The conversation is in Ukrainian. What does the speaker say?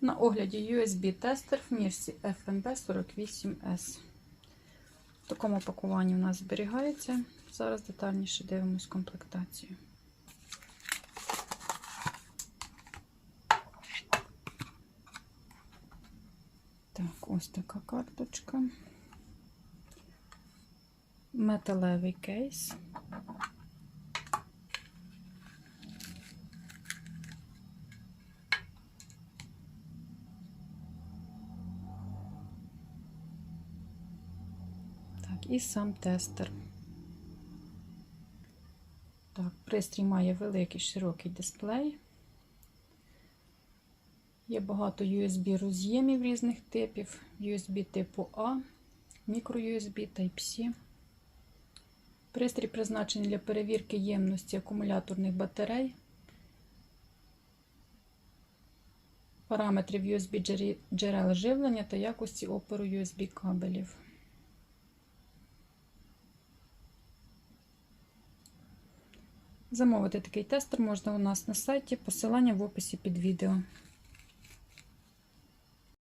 На огляді USB-тестер в мірці FMB48S. В такому пакуванні у нас зберігається. Зараз детальніше дивимось комплектацію. Так, ось така карточка. Металевий кейс. Так, і сам тестер. Так, пристрій має великий широкий дисплей. Є багато USB роз'ємів різних типів, USB типу А, microUSB Type-C. Пристрій призначений для перевірки ємності акумуляторних батарей, параметрів USB джерел живлення та якості опору USB кабелів. Замовити такий тестер можна у нас на сайті, посилання в описі під відео.